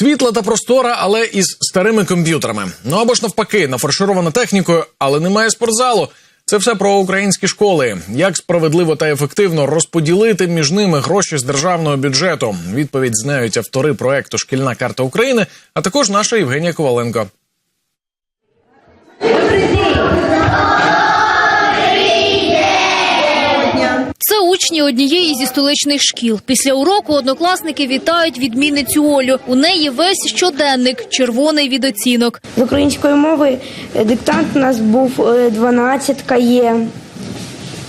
Світла та простора, але із старими комп'ютерами. Ну або ж навпаки, нафарширована технікою, але немає спортзалу. Це все про українські школи. Як справедливо та ефективно розподілити між ними гроші з державного бюджету? Відповідь знають автори проекту Шкільна карта України, а також наша Євгенія Коваленко. Учні однієї зі столичних шкіл. Після уроку однокласники вітають відмінницю Олю. У неї весь щоденник червоний від оцінок. З української мови е, диктант у нас був е, 12 є.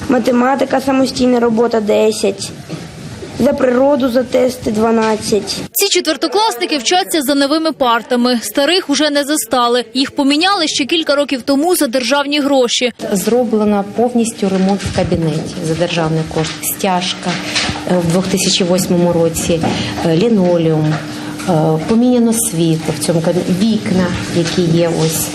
Математика самостійна робота 10. За природу за тести 12. Ці четвертокласники вчаться за новими партами. Старих уже не застали. Їх поміняли ще кілька років тому за державні гроші. Зроблено повністю ремонт в кабінеті за державний кошт. Стяжка е, в 2008 році, е, лінолеум, поміняно світло в цьому вікна, які є ось.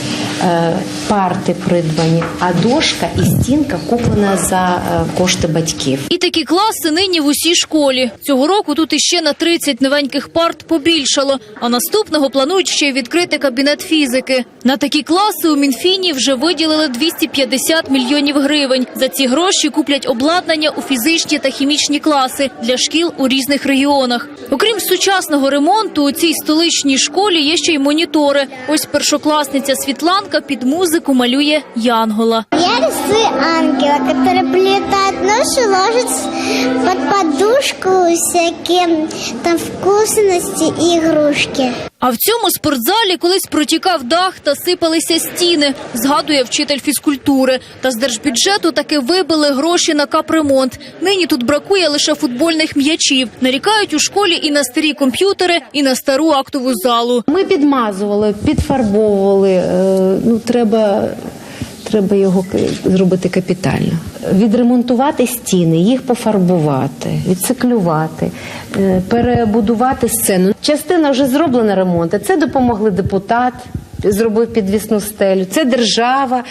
е, Парти придбані, а дошка і стінка куплена за е, кошти батьків. І такі класи нині в усій школі. Цього року тут іще на 30 новеньких парт побільшало. А наступного планують ще й відкрити кабінет фізики. На такі класи у Мінфіні вже виділили 250 мільйонів гривень. За ці гроші куплять обладнання у фізичні та хімічні класи для шкіл у різних регіонах. Окрім сучасного ремонту, у цій столичній школі є ще й монітори. Ось першокласниця Світланка під музику малює Янгола. Я рисую ангела, який прилетает ночью, ложится під подушку всякі там вкусності і игрушки. А в цьому спортзалі колись протікав дах та сипалися стіни, згадує вчитель фізкультури. Та з держбюджету таки вибили гроші на капремонт. Нині тут бракує лише футбольних м'ячів. Нарікають у школі і на старі комп'ютери, і на стару актову залу. Ми підмазували, підфарбовували. е, Ну треба. Треба його зробити капітально. Відремонтувати стіни, їх пофарбувати, відциклювати, е, перебудувати сцену. Частина вже зроблена ремонт. Це допомогли депутат, зробив підвісну стелю. Це держава.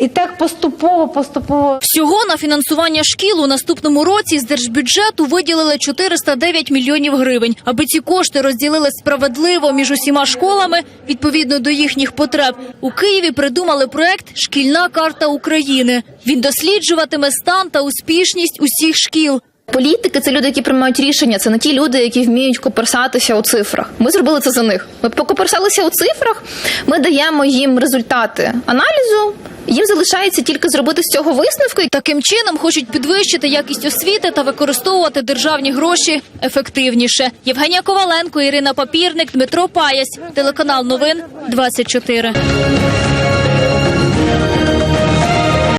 І так поступово, поступово Всього на фінансування шкіл у наступному році з держбюджету виділили 409 мільйонів гривень. Аби ці кошти розділили справедливо між усіма школами відповідно до їхніх потреб. У Києві придумали проект Шкільна карта України. Він досліджуватиме стан та успішність усіх шкіл. Політики це люди, які приймають рішення. Це не ті люди, які вміють коперсатися у цифрах. Ми зробили це за них. Ми покоперсалися у цифрах. Ми даємо їм результати аналізу. Їм залишається тільки зробити з цього висновки. Таким чином хочуть підвищити якість освіти та використовувати державні гроші ефективніше. Євгенія Коваленко, Ірина Папірник, Дмитро Паясь, телеканал Новин 24.